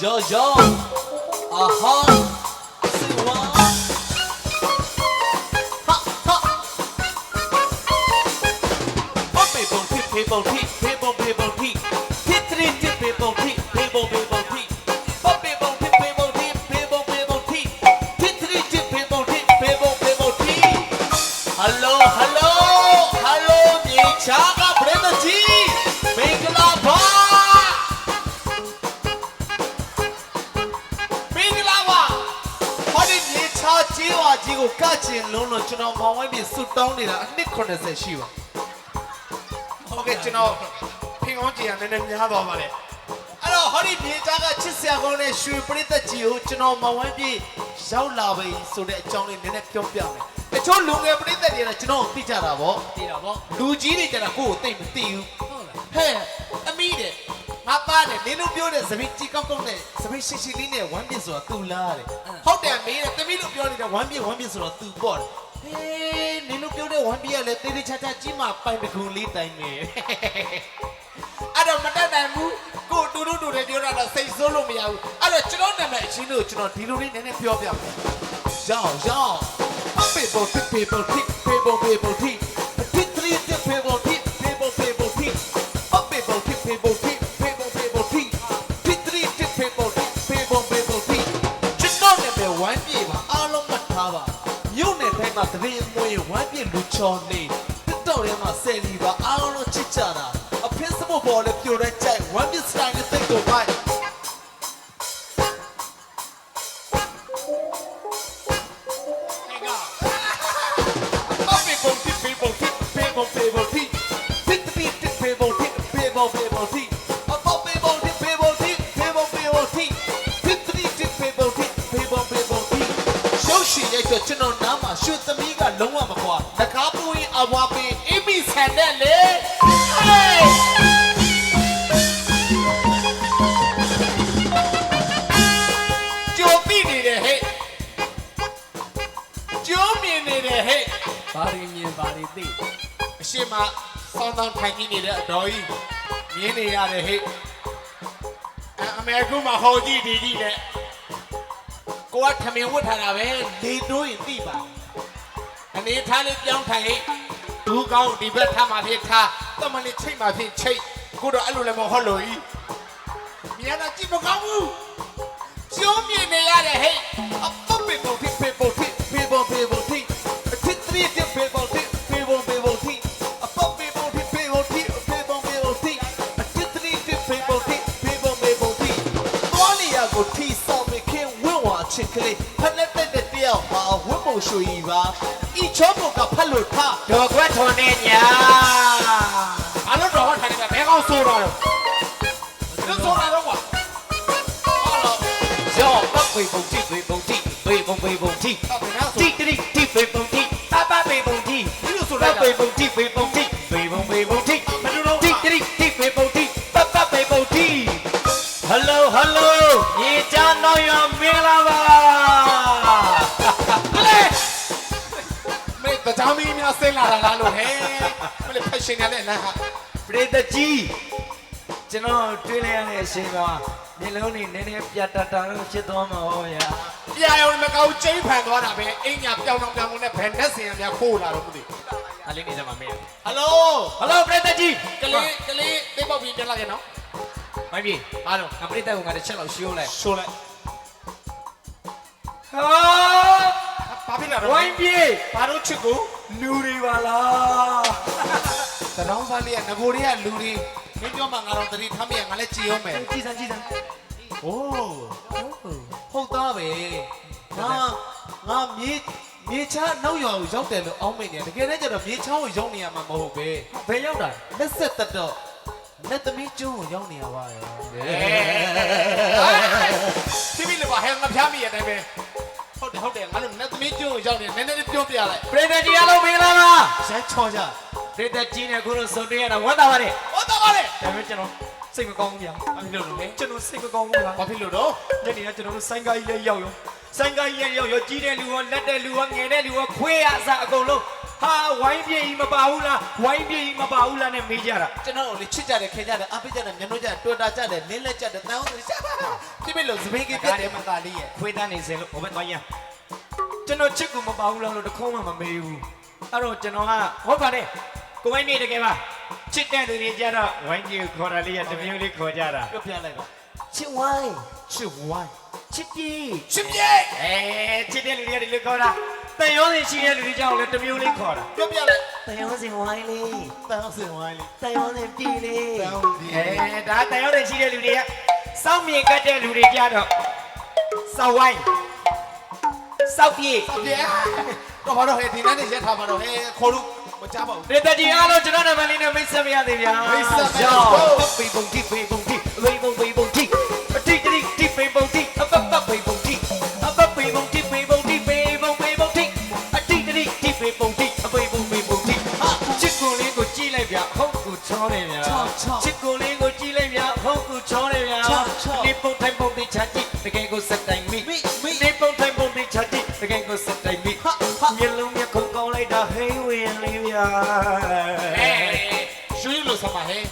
yo, yo. Aha. People, people, people, people, people, people. ကြီးကိုကချင်လုံးလို့ကျွန်တော်မောင်ဝိုင်းပြဆွတောင်းနေတာအနှစ်80ရှိပါဟုတ်ကဲ့ကျွန်တော်ဖင်အောင်ကြည့်ရနည်းနည်းများသွားပါလေအဲ့တော့ဟောဒီမြေချာကချစ်စရာကောင်းတဲ့ရွှေပရိသတ်ကြီးကိုကျွန်တော်မောင်ဝိုင်းပြရောက်လာပြီဆိုတဲ့အကြောင်းလေးနည်းနည်းပြောပြမယ်တချို့လူငယ်ပရိသတ်တွေကကျွန်တော်ကိုသိကြတာဗောတည်တာပေါ့လူကြီးတွေကျတော့ကိုယ့်ကိုသိမသိဘူးဟုတ်လားဟဲ့အမီးတဲ့ငါပါတယ်နင်တို့ပြောတဲ့သပင်းကြီးကောက်ကောက်နဲ့သပင်းရှိရှိလေးနဲ့ဝမ်းပြစ်ဆိုတာသူလားတဲ့ဟုတ်တယ်မင်းတဲ့ သမီးတို့ပြောနေတဲ့ဝမ်းပြစ်ဝမ်းပြစ်ဆိုတော့သူပေါ့တယ်ဟေးနင်တို့ပြောတဲ့ဝမ်းပြစ်ကလည်းတေးသေးချာချာကြီးမှပိုင်တကူလေးတိုင်းပဲအဲ့တော့မတတ်နိုင်ဘူးကိုတူတူတူတွေပြောတာတော့စိတ်ဆိုးလို့မရဘူးအဲ့တော့ကျွန်တော်နာမည်အချင်းတို့ကျွန်တော်ဒီလိုလေးနည်းနည်းပြောပြမယ်ရောင်းရောင်း people people people people people ချော်နေတစ်တော့ထဲမှာဆယ်လီပါအားလုံးတော့ချစ်ကြတာအဖစ်စဖို့ပေါ်လဲပြိုတဲ့ကြိုက် one bit style နဲ့သိတော့ပါရှင်ရဲ့အတွက်ကျွန်တော်နားမှာရွှေသမီးကလုံးဝမ သိအရှိမစောင်းတောင်းထိုင်နေတဲ့အတော်ကြီးမြင်နေရတယ်ဟဲ့အအမေကူမဟောကြီးဒီကြီးနဲ့ကိုကထမင်ဝတ်ထားတာပဲလေတိုးရင်သိပါအနေထားလေးပြောင်းထိုင်ဟဲ့ဒူးကောင်းဒီဘက်ထားမှဖြစ်ထားတမလေးချိတ်မှဖြစ်ချိတ်ကိုတော့အဲ့လိုလည်းမဟုတ်လို့ဤမြင်တာကြည့်မကောင်းဘူးကျုံးမြင်နေရတယ်ဟဲ့အပပပေပုံဖြစ်ပေပုံဖြစ် ကိုထီဆောင်မခင်ဝင့်ဝါချစ်ကလေးဖက်လက်တဲ့တယောက်ဟာဝင့်ပုံရွှေကြီးပါဤချောပုံကဖက်လို့ထားဒေါ်ခွက်ထွန်နဲ့ညာအလုံးတော်ဟောထိုင်နေတယ်ဘဲကောင်းဆိုးတော့တယ်ဆိုးတာတော့ကွာဟုတ်လားရောပတ်ပေပုံတိပေပုံတိပေပုံပေပုံတိဟုတ်ပြီနော်ဆိုတိတိတိပေပုံတိပပပေပုံတိဒီလိုဆိုပလိုက်တာပေပုံတိပေပုံ က်ရှင်ရတဲ့လမ်းဟာပရိသတ်ကြီးကျွန်တော်တွေ့လိုက်ရတဲ့အချိန်မှာမျက်လုံးတွေနည်းနည်းပြတ်တတ်တာလို့ဖြစ်သွားမှာဟောဗျာပြာရုံမကောက်ကျိန်းဖန်သွားတာပဲအင်းညာပြောင်းတော့ပြောင်းကုန်နဲ့ဘယ်နဲ့စင်ရများခိုးလာတော့မသိအလေးနေစမ်းပါမင်းဟယ်လိုဟယ်လိုပရိသတ်ကြီးကလေးကလေးသိပေါက်ပြီးပြန်လာခဲ့နော်မိုင်းပြေအားလုံးငါပရိသတ်ကငါတစ်ချက်လောက်ရှိအောင်လိုက်ဆိုလိုက်ဟာဘာဖြစ်လာတော့ဝိုင်းပြေဘာလို့ချစ်ကိုလူတွေပါလား တရောင်းစားလေးကငကိုတွေကလူတွေမင်းပြောမှငါတော့တတိထားမရငါလည်းကြည်ရောမယ်ကြည်စမ်းကြည်စမ်းโอ้ဟုတ်သားပဲငါငါမြေမြေချမ်းနောက်ရွာကိုရောက်တယ်လို့အောင်းမိတ်နေတကယ်တမ်းကျတော့မြေချောင်းကိုရောက်နေရမှာမဟုတ်ပဲဘယ်ရောက်တာလက်ဆက်တက်တော့လက်သမီးကျွန်းကိုရောက်နေရပါရဲ့တိမိလည်းပါဟဲငါဖျားမိရတဲ့ပဲဟုတ်တယ်ဟုတ်တယ်ငါလည်းလက်သမီးကျွန်းကိုရောက်နေနည်းနည်းလေးပြောပြလိုက်ပရိသတ်ကြီးအားလုံးမင်္ဂလာပါရမ်းချောကြ ပရိသတ်ကြီးနဲ့ခုလိုစုံတွေ့ရတာဝမ်းသာပါတယ်ဟုတ်တော့ပါလေဒါပေမဲ့ကျွန်တော်စိတ်မကောင်းဘူးဗျာဘာဖြစ်လို့လဲကျွန်တော်စိတ်မကောင်းဘူးလားဘာဖြစ်လို့တော့ညနေကကျွန်တော်တို့ဆိုင်ကားကြီးလည်းရောက်ရောဆိုင်ကားကြီးလည်းရောက်ရောကြီးတဲ့လူရောလက်တဲ့လူရောငယ်တဲ့လူရောခွေးရအစားအကုန်လုံးဟာဝိုင်းပြေကြီးမပါဘူးလားဝိုင်းပြေကြီးမပါဘူးလားနဲ့မေးကြတာကျွန်တော်တို့လေချစ်ကြတယ်ခင်ကြတယ်အပိကြတယ်မျက်နှာကြတယ်တွေ့တာကြတယ်လင်းလက်ကြတယ်တန်းအောင်ကြပါတိမိလို့စပင်းကြီးပြတ်တယ်မသားလေးရဲ့ခွေးတန်းနေစင်လို့ဟိုဘက်သွားရကျွန်တော်ချစ်ကူမပါဘူးလားလို့တခုံးမှမမေးဘူးအဲ့တော့ကျွန်တော်ကဟုတ်ပါတယ် ကိုဝိုင်းပြေတကယ်ပါချစ်တဲ့လူတွေကြတော့ဝိုင်းပြေခေါ်တာလေးရတစ်မျိုးလေးခေါ်ကြတာပြောပြလိုက်ပါချစ်ဝိုင်းချစ်ဝိုင်းချစ်ပြေးချစ်ပြေအဲချစ်တဲ့လူတွေကဒီလိုခေါ်တာတန်ရောစင်ရှိတဲ့လူတွေကြောင့်လည်းတစ်မျိုးလေးခေါ်တာပြောပြလိုက်တန်ရောစင်ဝိုင်းလေးတန်းစင်ဝိုင်းလေးတန်ရောစင်ပြေးလေးတန်ရောစင်ပြေးအဲဒါတန်ရောစင်ရှိတဲ့လူတွေကစောင့်မြင်ကတ်တဲ့လူတွေကြတော့စောက်ဝိုင်းစောက်ပြေးပြေတော့ဘာတော့ဟဲ့ဒီနေ့နဲ့ရက်ထားပါတော့ဟဲ့ခေါ်လို့မ ကြပါဘူးဒေသကြီးအားလုံးကျွန်တော်နာမည်လေးနဲ့မိတ်ဆက်မရသေးဗျာမိတ်ဆက်ပါရောပေပုံတိပေပုံတိပေပုံပေပုံတိအတိတိတိပေပုံတိအပပပေပုံတိအပပေပုံတိပေပုံတိပေပုံပေပုံတိအတိတိတိပေပုံတိအပေပုံပေပုံတိဟာချစ်ကိုလေးကိုကြည့်လိုက်ဗျာဟုတ်ကိုချောတယ်ဗျာချစ်ကိုလေးကိုကြည့်လိုက်ဗျာဟုတ်ကိုချောတယ်ဗျာဒီပုံထိုင်ပုံတိချာကြည့်တကယ်ကိုစက်တိုင်းမိဒီပုံထိုင်ပုံတိချာကြည့်တကယ်ကိုစက်တိုင်းမိမျက်လုံးမျက်ခုံးကောင်းလိုက်တာဟေးဝင်လေးဗျာ ဟဲ့ရွှေလို့ဆက်ပါဟဲ့